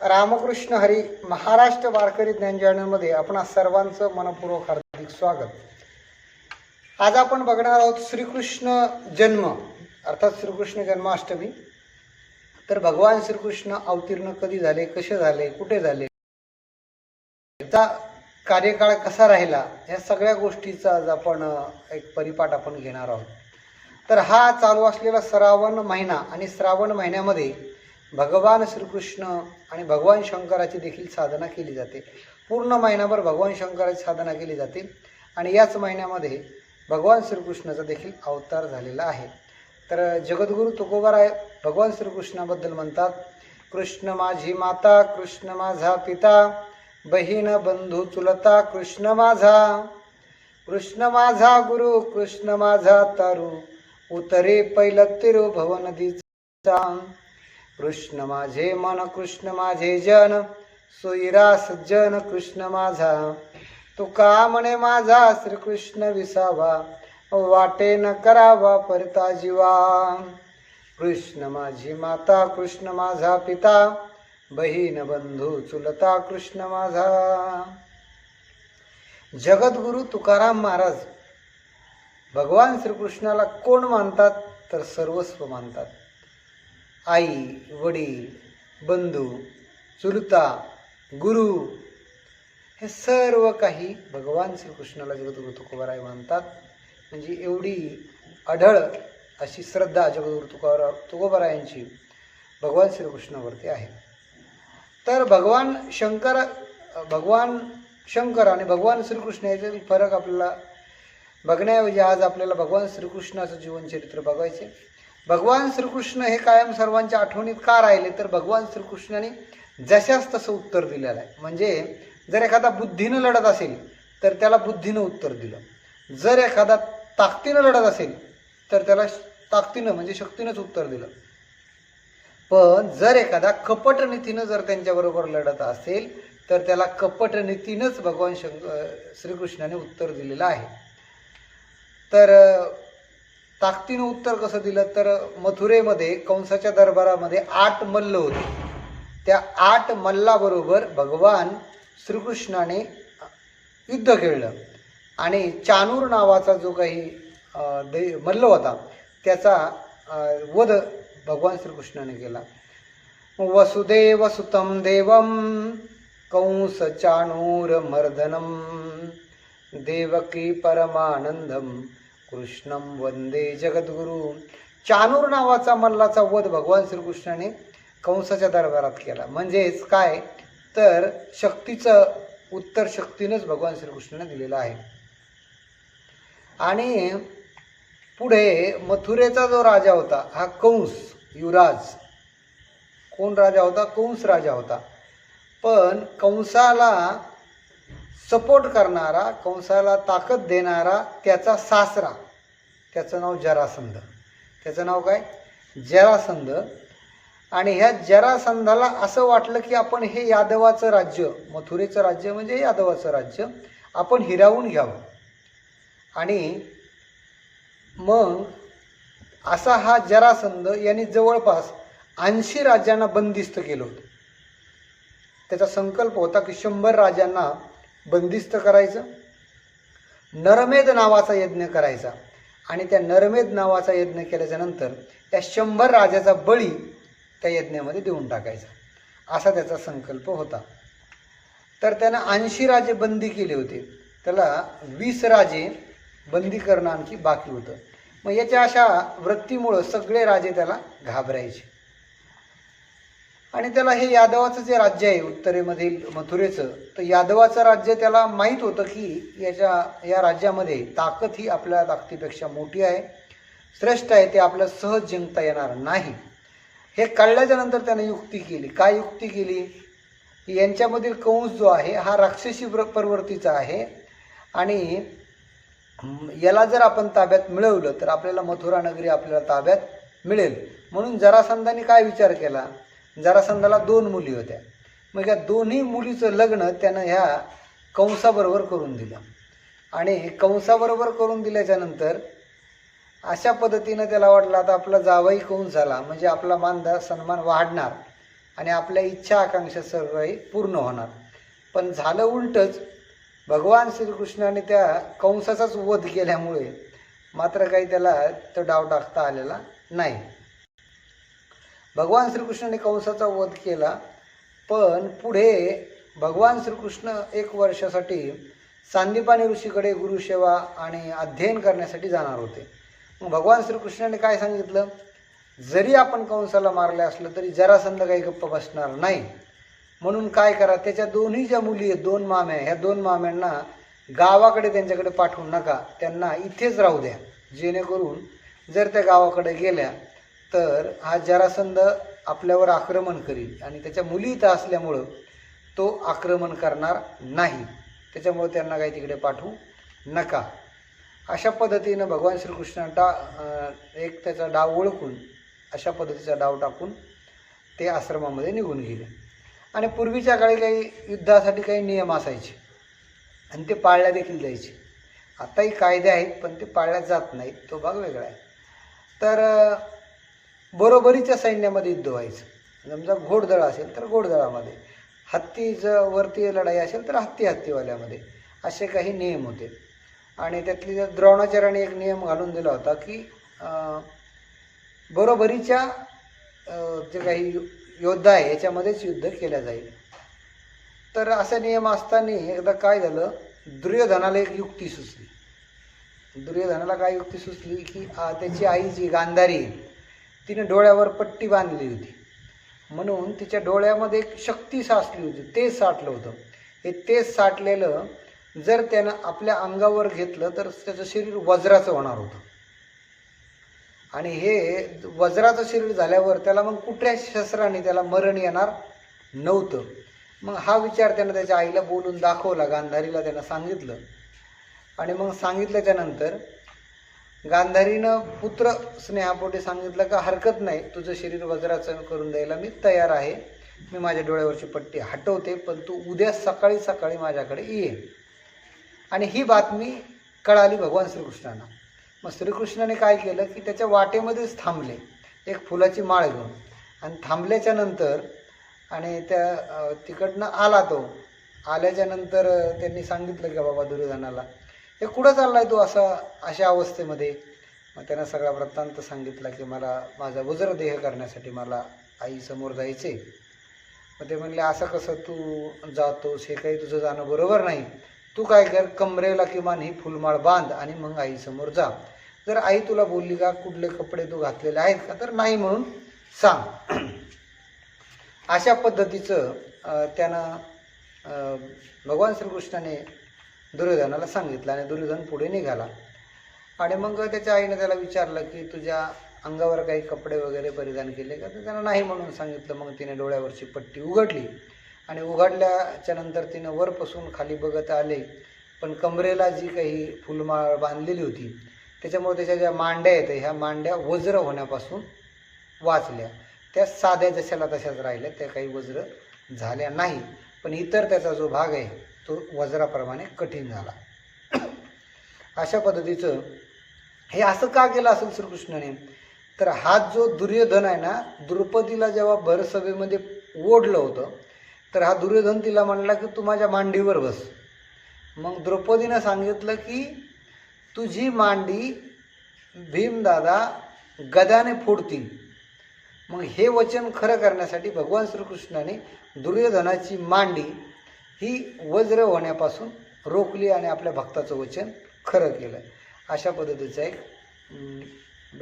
रामकृष्ण हरी महाराष्ट्र वारकरी ज्ञान आपणा आपण सर्वांचं मनपूर्वक हार्दिक स्वागत. आज आपण बघणार आहोत श्रीकृष्ण जन्म अर्थात श्रीकृष्ण जन्माष्टमी. तर भगवान श्रीकृष्ण अवतीर्ण कधी झाले कसे झाले कुठे झाले? त्याचा कार्यकाळ कसा राहिला या सगळ्या गोष्टीचा आज आपण एक परिपाठ आपण घेणार आहोत. तर हा चालू असलेला श्रावण महिना आणि श्रावण महिन्यामध्ये भगवान श्रीकृष्ण आणि भगवान शंकराची देखील साधना केली जाते. पूर्ण महिनाभर भगवान शंकराची साधना केली जाते आणि याच महिन्यामध्ये भगवान श्रीकृष्णाचा देखील अवतार झालेला आहे. तर जगद्गुरू तुकोबाराय भगवान श्रीकृष्णाबद्दल म्हणतात कृष्ण माझी माता कृष्ण माझा पिता बहीण बंधू चुलता कृष्ण माझा कृष्ण माझा गुरु कृष्ण माझा तारू उतरे पैल तिरुभव नदीचा कृष्ण माझे मन कृष्ण माझे जन सोयीरास जन कृष्ण माझा. तुका म्हणे माझा? श्रीकृष्ण विसावा. वाटे न करावा परता जीवा. कृष्ण माझी माता कृष्ण माझा पिता बहीण बंधू चुलता कृष्ण माझा. जगद्गुरु तुकाराम महाराज भगवान श्रीकृष्णाला कोण मानतात? तर सर्वस्व मानतात. आई वडील बंधू चुलता गुरु हे सर्व काही भगवान श्रीकृष्णाला जगद्गुरु तुकोबाराय मानतात. म्हणजे एवढी अढळ अशी श्रद्धा जगद्गुरु तुकोबरा तुकोबारायांची भगवान श्रीकृष्णावरती आहे. तर भगवान शंकर भगवान शंकर आणि भगवान श्रीकृष्ण याच्यातील फरक आपल्याला बघण्याऐवजी आज आपल्याला भगवान श्रीकृष्णाचं जीवनचरित्र बघायचे भगवान श्रीकृष्ण हे कायम सर्वांच्या आठवणीत का राहिले? तर भगवान श्रीकृष्णाने जशाच तसं उत्तर दिलेलं आहे. म्हणजे जर एखादा बुद्धीनं लढत असेल तर त्याला बुद्धीनं उत्तर दिलं. जर एखादा ताकदीनं लढत असेल तर त्याला ताकदीनं म्हणजे शक्तीनंच उत्तर दिलं. पण जर एखादा कपट नीतीनं जर त्यांच्याबरोबर लढत असेल तर त्याला कपट नीतीनंच भगवान शंक श्रीकृष्णाने उत्तर दिलेलं आहे. तर ताकदीनं उत्तर कसं दिलं तर मथुरेमध्ये कंसाच्या दरबारामध्ये आठ मल्ल होते. त्या आठ मल्लाबरोबर भगवान श्रीकृष्णाने युद्ध खेळलं. आणि चानूर नावाचा जो काही दे मल्ल होता त्याचा वध भगवान श्रीकृष्णाने केला. वसुदेव सुतम देवम कंस चाणूर मर्दनम देवकी परमानंदम कृष्णम वंदे जगद्गुरु. चानूर नावाचा मल्लाचा वध भगवान श्रीकृष्णाने कंसाच्या दरबारात केला. म्हणजेच काय? तर शक्तीचं उत्तर शक्तीनंच भगवान श्रीकृष्णाने दिलेलं आहे. आणि पुढे मथुरेचा जो राजा होता हा कंस युवराज. कोण राजा होता? कंस राजा होता. पण कंसाला सपोर्ट करणारा कंसाला ताकद देणारा त्याचा सासरा. त्याचं नाव जरासंध. त्याचं नाव काय? जरासंध. आणि ह्या जरासंधाला असं वाटलं की आपण हे यादवाचं राज्य मथुरेचं राज्य म्हणजे यादवाचं राज्य आपण हिरावून घ्यावं. आणि मग असा हा जरासंध यांनी जवळपास ऐंशी राज्यांना बंदिस्त केलं होतं. त्याचा संकल्प होता की शंभर राजांना बंदिस्त करायचं. नरमेद नावाचा यज्ञ करायचा. आणि त्या नरमेद नावाचा यज्ञ केल्याच्यानंतर त्या शंभर राजाचा बळी त्या यज्ञामध्ये देऊन टाकायचा. असा त्याचा संकल्प होता. तर त्यानं ऐंशी राजे बंदी केले होते. त्याला वीस राजे बंदी करणं आणखी बाकी होतं. मग याच्या अशा वृत्तीमुळं सगळे राजे त्याला घाबरायचे. आणि त्याला हे यादवाचं जे राज्य आहे उत्तरेमधील मथुरेचं तर यादवाचं राज्य त्याला माहीत होतं की याच्या या राज्यामध्ये ताकद ही आपल्या ताकदीपेक्षा मोठी आहे श्रेष्ठ आहे ते आपल्या सहज जिंकता येणार नाही. हे कळल्याच्या नंतर त्याने युक्ती केली. काय युक्ती केली? की यांच्यामधील कंस जो आहे हा राक्षसी प्रवृत्तीचा आहे. आणि याला जर आपण ताब्यात मिळवलं तर आपल्याला मथुरा नगरी आपल्याला ताब्यात मिळेल. म्हणून जरासंधाने काय विचार केला? जरासंधाला दोन मुली होत्या. मग या दोन्ही मुलीचं लग्न त्यानं ह्या कंसाबरोबर करून दिलं. आणि कंसाबरोबर करून दिल्याच्यानंतर अशा पद्धतीनं त्याला वाटलं आता आपला जावई कंस झाला? म्हणजे आपला मानदा सन्मान वाढणार आणि आपल्या इच्छा आकांक्षा सर्व पूर्ण होणार. पण झालं उलटच भगवान श्रीकृष्णाने त्या कंसाचाच वध केल्यामुळे मात्र काही त्याला तो डाव टाकता आलेला नाही. भगवान श्रीकृष्णाने कंसाचा वध केला पण पुढे भगवान श्रीकृष्ण एक वर्षासाठी सांदीपानी ऋषीकडे गुरुसेवा आणि अध्ययन करण्यासाठी जाणार होते. मग भगवान श्रीकृष्णाने काय सांगितलं? जरी आपण कंसाला मारले असलं तरी जरासंध काही गप्प बसणार नाही. म्हणून काय करा त्याच्या दोन्ही ज्या मुली आहेत दोन माम्या ह्या दोन माम्यांना गावाकडे त्यांच्याकडे पाठवू नका. त्यांना इथेच राहू द्या. जेणेकरून जर त्या गावाकडे गेल्या तर हा जरासंध आपल्यावर आक्रमण करील आणि त्याच्या मुली इथं असल्यामुळं तो आक्रमण करणार नाही. त्याच्यामुळे त्यांना काही तिकडे पाठवू नका. अशा पद्धतीनं भगवान श्रीकृष्ण अं, एक त्याचा डाव ओळखून अशा पद्धतीचा डाव टाकून ते आश्रमामध्ये निघून गेले. आणि पूर्वीच्या काळी काही युद्धासाठी काही नियम असायचे. आणि ते पाळल्या देखील जायचे. आताही कायदे आहेत पण ते पाळल्या जात नाहीत. तो भाग वेगळा आहे. तर बरोबरीच्या सैन्यामध्ये युद्ध व्हायचं. समजा घोडदळ असेल तर घोडदळामध्ये. हत्तीचं वरती लढाई असेल तर हत्ती हत्तीवाल्यामध्ये. असे काही नियम होते. आणि त्यातली जर द्रोणाचार्याने एक नियम घालून दिला होता की बरोबरीच्या जे काही योद्धा आहे याच्यामध्येच युद्ध केलं जाईल. तर असा नियम असताना एकदा काय झालं? दुर्योधनाला एक युक्ती सुचली. दुर्योधनाला काय युक्ती सुचली की त्याची आई जी गांधारी आहे, तिने डोळ्यावर पट्टी बांधली होती. म्हणून तिच्या डोळ्यामध्ये एक शक्ती साचली होती. तेच साठलं होतं. हे तेच साठलेलं जर त्यानं आपल्या अंगावर घेतलं तर त्याचं शरीर वज्राचं होणार होतं. आणि हे वज्राचं शरीर झाल्यावर त्याला मग कुठल्या शस्त्राने त्याला मरण येणार नव्हतं? मग हा विचार त्यानं त्याच्या आईला बोलून दाखवला गांधारीला त्यानं सांगितलं. आणि मग सांगितल्याच्यानंतर गांधारीनं पुत्र स्नेहापोटी सांगितलं का हरकत नाही तुझं शरीर वज्राचं करून द्यायला मी तयार आहे. मी माझ्या डोळ्यावरची पट्टी हटवते पण तू उद्या सकाळी सकाळी माझ्याकडे ये. आणि ही बातमी कळाली भगवान श्रीकृष्णांना. मग श्रीकृष्णाने काय केलं की त्याच्या वाटेमध्येच थांबले एक फुलाची माळ घेऊन. आणि थांबल्याच्या नंतर आणि त्या तिकडनं आला तो. आल्याच्यानंतर त्यांनी सांगितलं की बाबा दुर्योधनाला हे कुठं चाललाय तू असा अशा अवस्थेमध्ये? मग त्यानं सगळा वृत्तांत सांगितला की मला माझा वज्रदेह करण्यासाठी मला आईसमोर जायचे मग ते म्हणले असं कसं तू जातोस? हे काही तुझं जाणं बरोबर नाही. तू काय कर कमरेला किमान ही फुलमाळ बांध आणि मग आईसमोर जा. जर आई तुला बोलली का कुठले कपडे तू घातलेले आहेत का तर नाही म्हणून सांग. अशा पद्धतीचं त्यानं भगवान श्रीकृष्णाने दुर्योधनाला सांगितलं आणि दुर्योधन पुढे निघाला. आणि मग त्याच्या आईने त्याला विचारलं की तुझ्या अंगावर काही कपडे वगैरे परिधान केले का? तर त्यानं नाही म्हणून सांगितलं. मग तिने डोळ्यावरची पट्टी उघडली. आणि उघडल्याच्या नंतर तिनं वरपासून खाली बघत आले. पण कमरेला जी काही फुलमाळ बांधलेली होती त्याच्यामुळे त्याच्या ज्या मांड्या आहेत ह्या मांड्या वज्र होण्यापासून वाचल्या. त्या साध्या जशाला तशाच राहिल्या त्या काही वज्र झाल्या नाही. पण इतर त्याचा जो भाग आहे तो वज्राप्रमाणे कठीण झाला. अशा पद्धतीचं हे असं का केलं असेल श्रीकृष्णाने? तर हा जो दुर्योधन आहे ना द्रौपदीला जेव्हा भरसभेमध्ये ओढलं होतं तर हा दुर्योधन तिला म्हणला की तू माझ्या मांडीवर बस. मग द्रौपदीनं सांगितलं की तुझी मांडी भीमदादा गदाने फोडतील. मग हे वचन खरं करण्यासाठी भगवान श्रीकृष्णाने दुर्योधनाची मांडी ही वज्र होण्यापासून रोखली आणि आपल्या भक्ताचं वचन खरं केलं. अशा पद्धतीचा एक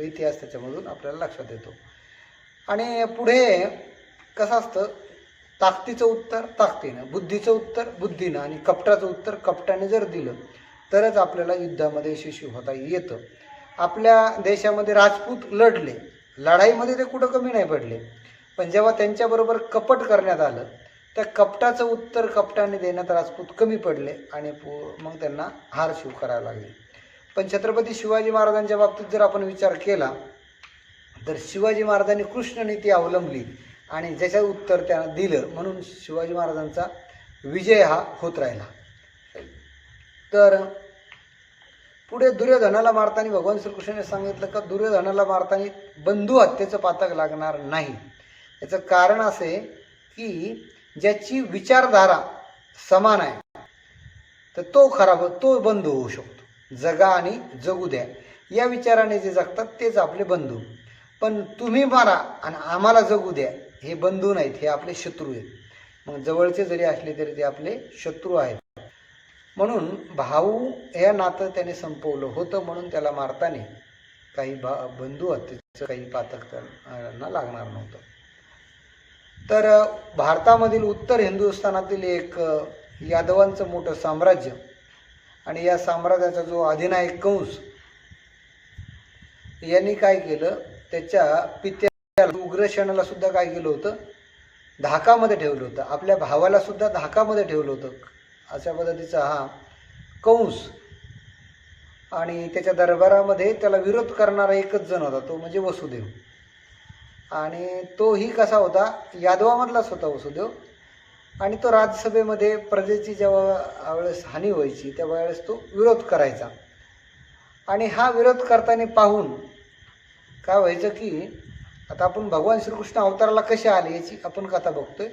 इतिहास त्याच्यामधून आपल्याला लक्षात येतो. आणि पुढे कसं असतं? ताकदीचं उत्तर ताकदीनं बुद्धीचं उत्तर बुद्धीनं आणि कपटाचं उत्तर कपटाने जर दिलं तरच आपल्याला युद्धामध्ये यशस्वी होता येतं. आपल्या देशामध्ये राजपूत लढले लढाईमध्ये ते कुठं कमी नाही पडले. पण जेव्हा त्यांच्याबरोबर कपट करण्यात आलं त्या कपटाचं उत्तर कपटाने देण्यात राजपूत कमी पडले आणि पु- मग त्यांना हार शिव करायला लागले. पण छत्रपती शिवाजी महाराजांच्या बाबतीत जर आपण विचार केला तर शिवाजी महाराजांनी कृष्ण नीती अवलंबली आणि ज्याच्यात उत्तर त्यानं दिलं म्हणून शिवाजी महाराजांचा विजय हा होत राहिला. तर पुढे दुर्योधनाला मारताना भगवान श्रीकृष्णाने सांगितलं का दुर्योधनाला मारताना बंधू हत्येचं पातक लागणार नाही. याचं कारण असे की ज्याची विचारधारा समान आहे तर तो खराब तो बंधू होऊ शकतो. जगा आणि जगू द्या. या विचाराने जे जगतात तेच आपले बंधू. पण तुम्ही मारा आणि आम्हाला जगू द्या हे बंधू नाहीत हे आपले शत्रू आहेत. मग जवळचे जरी असले तरी ते आपले शत्रू आहेत. म्हणून भाऊ हे नातं त्याने संपवलं होतं म्हणून त्याला मारताना काही भा बंधू हत्येचं काही पातक त्यांना लागणार नव्हतं. तर भारतामधील उत्तर हिंदुस्थानातील एक यादवांचं मोठं साम्राज्य आणि या साम्राज्याचा जो अधिनायक कंस यांनी काय केलं? त्याच्या पित्या उग्रसेनाला सुद्धा काय केलं होतं? धाकामध्ये ठेवलं होतं. आपल्या भावाला सुद्धा धाकामध्ये ठेवलं होतं. अशा पद्धतीचा हा कंस आणि त्याच्या दरबारामध्ये त्याला विरोध करणारा एकच जण होता तो म्हणजे वसुदेव. आणि तोही कसा होता यादवामधलाच होता वसुदेव. आणि तो राज्यसभेमध्ये प्रजेची जेव्हा वेळेस हानी व्हायची तेव्हा वेळेस तो विरोध करायचा. आणि हा विरोध करताना पाहून काय व्हायचं की आता आपण भगवान श्रीकृष्ण अवताराला कसे आले याची आपण कथा बघतोय.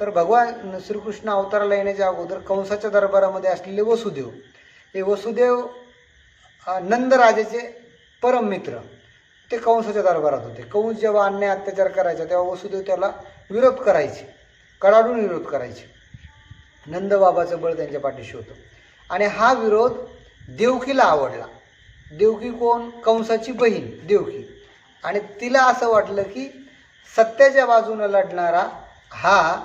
तर भगवान श्रीकृष्ण अवताराला येण्याच्या अगोदर कंसाच्या दरबारामध्ये असलेले वसुदेव. हे वसुदेव नंदराजेचे परममित्र. मित्र ते कंसाच्या दरबारात होते. कंस जेव्हा अन्याय अत्याचार करायचा तेव्हा वसुदेव त्याला विरोध करायचे. कडाडून विरोध करायचे. नंदबाबाचं बळ त्यांच्या पाठीशी होतं. आणि हा विरोध देवकीला आवडला. देवकी कोण? कंसाची बहीण देवकी. आणि तिला असं वाटलं की सत्याच्या बाजूनं लढणारा हा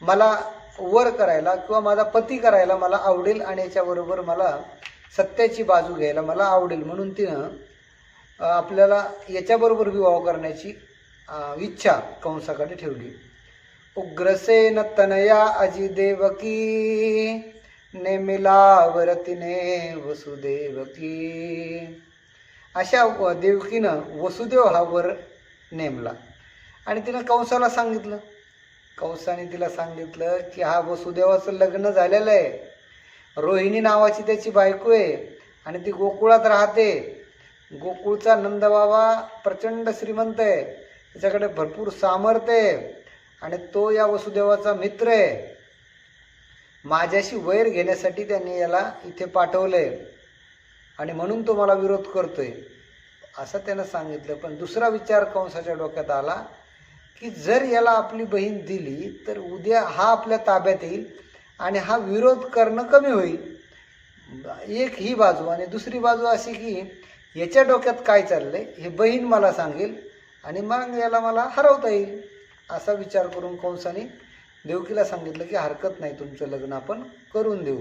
मला वर करायला किंवा माझा पती करायला मला आवडेल आणि याच्याबरोबर मला सत्याची बाजू घ्यायला मला आवडेल म्हणून तिनं आपल्याला याच्याबरोबर विवाह करण्याची इच्छा कंसाकडे ठेवली. उग्रसेन तनया अजी देवकी नेमिलावरतीने वसुदेवकी. अशा व- देवकीनं वसुदेव हा वर नेमला. आणि तिनं कंसाला सांगितलं. कंसाने तिला सांगितलं की हा वसुदेवाचं लग्न झालेलं आहे. रोहिणी नावाची त्याची बायको आहे आणि ती गोकुळात राहते. गोकुळचा नंदबाबा प्रचंड श्रीमंत आहे. त्याच्याकडे भरपूर सामर्थ्य आहे. आणि तो या वसुदेवाचा मित्र आहे. माझ्याशी वैर घेण्यासाठी त्यांनी याला इथे पाठवलंय. आणि म्हणून तो मला विरोध करतोय. असं त्यानं सांगितलं. पण दुसरा विचार कंसाच्या डोक्यात आला की जर याला आपली बहीण दिली तर उद्या हा आपल्या ताब्यात येईल आणि हा विरोध करणं कमी होईल. एक ही बाजू आणि दुसरी बाजू अशी की याच्या डोक्यात काय चाललंय हे बहीण मला सांगेल आणि मग याला मला हरवता येईल असा विचार करून कंसाने देवकीला सांगितलं की हरकत नाही तुमचं लग्न आपण करून देऊ.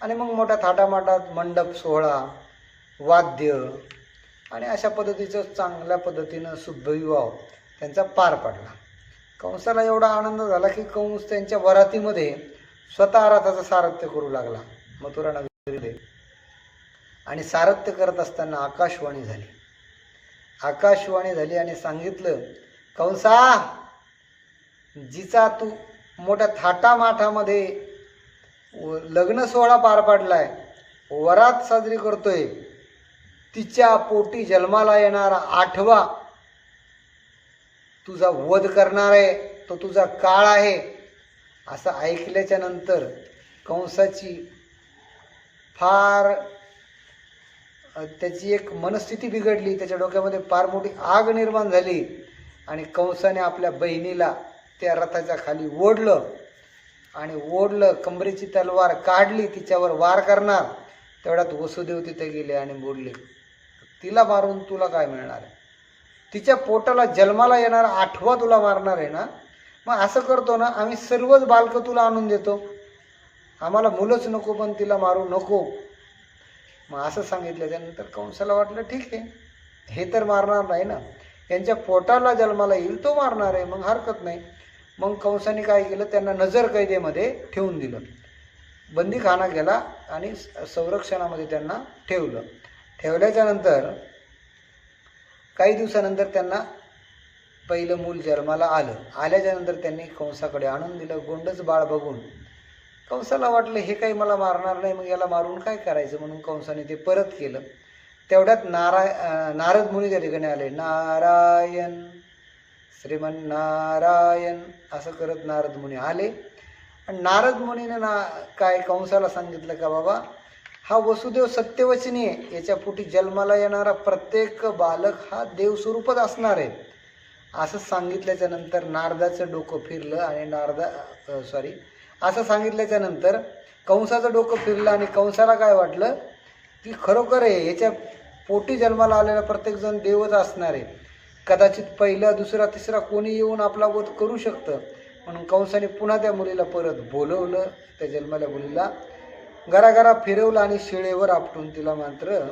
आणि मग मोठ्या थाटामाटात मंडप सोहळा वाद्य आणि अशा पद्धतीचं चांगल्या पद्धतीनं शुभविवाह त्यांचा पार पडला. कंसाला एवढा आनंद झाला की कंस त्यांच्या वरातीमध्ये स्वतः रथाचं सारथ्य करू लागला. मथुरा नगरीमध्ये आणि सारथ्य करत असताना आकाशवाणी झाली. आकाशवाणी झाली आणि सांगितलं कंसा जिचा तू मोठ्या थाटामाठामध्ये व- लग्न सोहळा पार पाडलाय वरात साजरी करतोय तिच्या पोटी जन्माला येणारा आठवा तुझा वध करणार आहे तो तुझा काळ आहे. असं ऐकल्याच्या नंतर कंसाची फार त्याची एक मनस्थिती बिघडली त्याच्या डोक्यामध्ये फार मोठी आग निर्माण झाली आणि कंसाने आपल्या बहिणीला त्या रथाच्या खाली ओढलं आणि ओढलं कमरेची तलवार काढली तिच्यावर वार करणार तेवढ्यात वसुदेव तिथे गेले आणि बोलले तिला मारून तुला काय मिळणार आहे? तिच्या पोटाला जन्माला येणारा आठवा तुला मारणार आहे ना? मग असं करतो ना आम्ही सर्वच बालकं तुला आणून देतो. आम्हाला मुलंच नको पण तिला मारू नको. मग असं सांगितलं त्यानंतर कंसाला वाटलं ठीक आहे. हे तर मारणार नाही ना. यांच्या पोटाला जन्माला येईल तो मारणार आहे. मग हरकत नाही. मग कंसाने काय केलं? त्यांना नजर कैदेमध्ये ठेवून दिलं. बंदीखाना गेला आणि स- संरक्षणामध्ये त्यांना ठेवलं. ठेवल्याच्या नंतर काही दिवसानंतर त्यांना पहिलं मूल जन्माला आलं. आल्याच्यानंतर त्यांनी कंसाकडे आणून दिलं. गोंडच बाळ बघून कंसाला वाटलं हे काही मला मारणार नाही मग याला मारून काय करायचं? म्हणून कंसाने ते परत केलं. तेवढ्यात नाराय नारद मुनी त्या ठिकाणी आले. नारायण श्रीमन्नारायण असं करत नारद मुनी आले. आणि नारद मुनीने ना काय कंसाला सांगितलं का बाबा हा वसुदेव सत्यवचनी आहे. याच्या पोटी जन्माला येणारा प्रत्येक बालक हा देवस्वरूपच असणार आहे. असं सांगितल्याच्या नंतर नारदाचं डोकं फिरलं आणि नारदा सॉरी असं सांगितल्याच्या नंतर कंसाचं डोकं फिरलं आणि कंसाला काय वाटलं? की खरोखर आहे ह्याच्या पोटी जन्माला आलेला प्रत्येकजण देवच असणार आहे. कदाचित पहिला दुसरा तिसरा कोणी येऊन आपला वध करू शकतं. म्हणून कंसाने पुन्हा त्या मुलीला परत बोलवलं त्या जन्माल्या मुलीला. घराघरा फिरवलं आणि शिळेवर आपटून तिला मात्र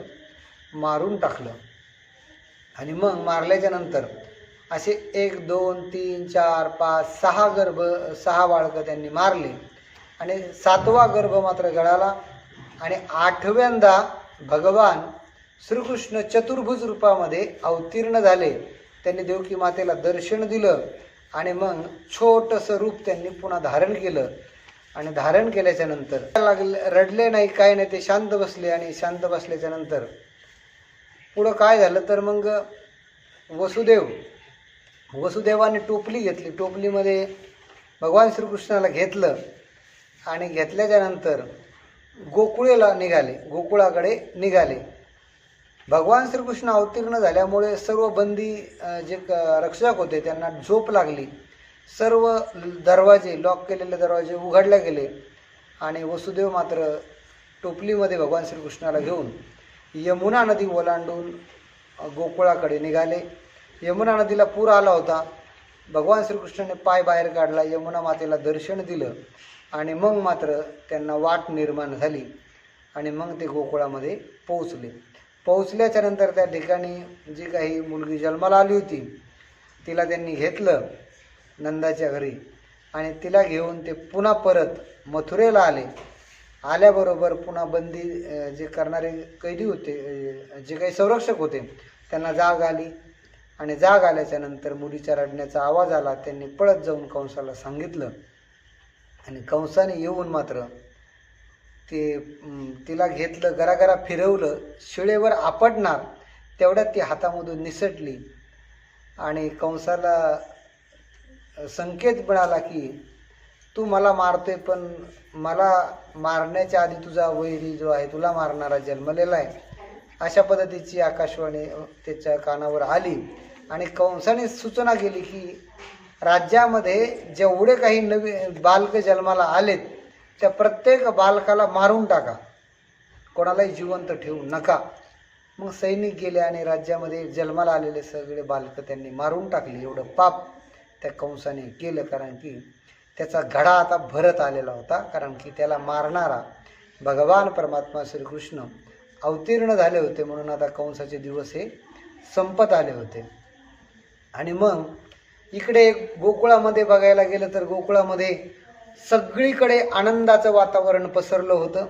मारून टाकलं. आणि मग मारल्याच्या नंतर असे एक दोन तीन चार पाच सहा गर्भ सहा बाळकं त्यांनी मारले. आणि सातवा गर्भ मात्र गळाला आणि आठव्यांदा भगवान श्रीकृष्ण चतुर्भुज रूपामध्ये अवतीर्ण झाले. त्यांनी देवकी मातेला दर्शन दिलं आणि मग छोटंसं रूप त्यांनी पुन्हा धारण केलं. आणि धारण केल्याच्यानंतर लागले रडले नाही काय नाही ते शांत बसले आणि शांत बसल्याच्या नंतर पुढं काय झालं तर मग वसुदेव वसुदेवाने टोपली घेतली. टोपलीमध्ये भगवान श्रीकृष्णाला घेतलं आणि घेतल्याच्यानंतर गोकुळेला निघाले. गोकुळाकडे निघाले. भगवान श्रीकृष्ण अवतीर्ण झाल्यामुळे सर्व बंदी जे क- रक्षक होते त्यांना झोप लागली. सर्व दरवाजे लॉक केलेले दरवाजे उघडले गेले आणि वसुदेव मात्र टोपलीमध्ये भगवान श्रीकृष्णाला घेऊन यमुना नदी ओलांडून गोकुळाकडे निघाले. यमुना नदीला पूर आला होता. भगवान श्रीकृष्णाने पाय बाहेर काढला यमुना मातेला दर्शन दिलं आणि मग मात्र त्यांना वाट निर्माण झाली आणि मग ते गोकुळामध्ये पोहोचले. पोहोचल्याच्या नंतर त्या ठिकाणी जी काही मुलगी जन्माला आली होती तिला त्यांनी घेतलं नंदाच्या घरी आणि तिला घेऊन ते पुन्हा परत मथुरेला आले. आल्याबरोबर पुन्हा बंदी जे करणारे कैदी होते जे काही संरक्षक होते त्यांना जाग आली. आणि जाग आल्याच्यानंतर मुलीच्या रडण्याचा आवाज आला त्यांनी पळत जाऊन कंसाला सांगितलं. आणि कंसाने येऊन मात्र ते तिला घेतलं गरागरा फिरवलं शिळेवर आपटणार तेवढ्यात ती हातामधून निसटली. आणि कंसाला संकेत मिळाला की तू मला मारतोय पण मला मारण्याच्या आधी तुझा वैरी जो आहे तुला मारणारा जन्मलेला आहे. अशा पद्धतीची आकाशवाणी त्याच्या कानावर आली आणि कंसाने सूचना केली की राज्यामध्ये जेवढे काही नवी बालक जन्माला आलेत त्या प्रत्येक बालकाला मारून टाका. कोणालाही जिवंत ठेवू नका. मग सैनिक गेले आणि राज्यामध्ये जन्माला आलेले सगळे बालक त्यांनी मारून टाकले. एवढं पाप त्या कंसाने केलं कारण की त्याचा घडा आता भरत आलेला होता. कारण की त्याला मारणारा भगवान परमात्मा श्रीकृष्ण अवतीर्ण झाले होते म्हणून आता कंसाचे दिवस हे संपत आले होते. आणि मग इकडे गोकुळामध्ये बघायला गेलं तर गोकुळामध्ये सगळीकडे आनंदाचं वातावरण पसरलं होतं.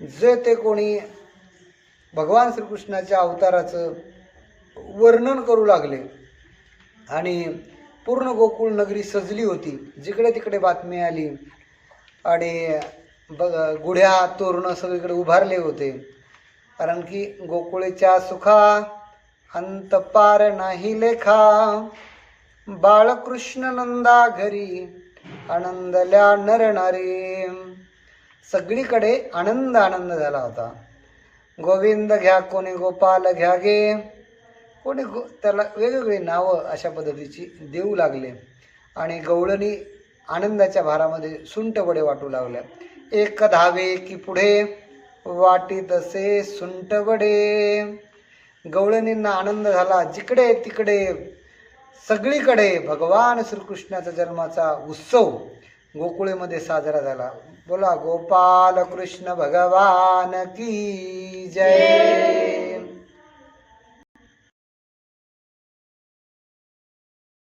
जे ते कोणी भगवान श्रीकृष्णाच्या अवताराचं वर्णन करू लागले आणि पूर्ण गोकुळ नगरी सजली होती. जिकडे तिकडे बातमी आली आणि बघ गुढ्या तोरणं सगळीकडे उभारले होते. कारण की गोकुळीच्या सुखा अंत पार नाही लेखा. बाळकृष्ण नंदा घरी आनंदल्या नरणारे सगळीकडे आनंद आनंद झाला होता. गोविंद घ्या कोणी गोपाल घ्या गे. कोणी गो त्याला वेगवेगळी नावं अशा पद्धतीची देऊ लागले. आणि गवळणी आनंदाच्या भारामध्ये सुंटवडे वाटू लागल्या. एक धावे की पुढे. वाटी तसे सुंटवडे. गवळणींना आनंद झाला जिकडे तिकडे. सगळीकडे भगवान श्रीकृष्णाचा जन्माचा उत्सव गोकुळेमध्ये साजरा झाला. बोला गोपाल कृष्ण भगवान की जय.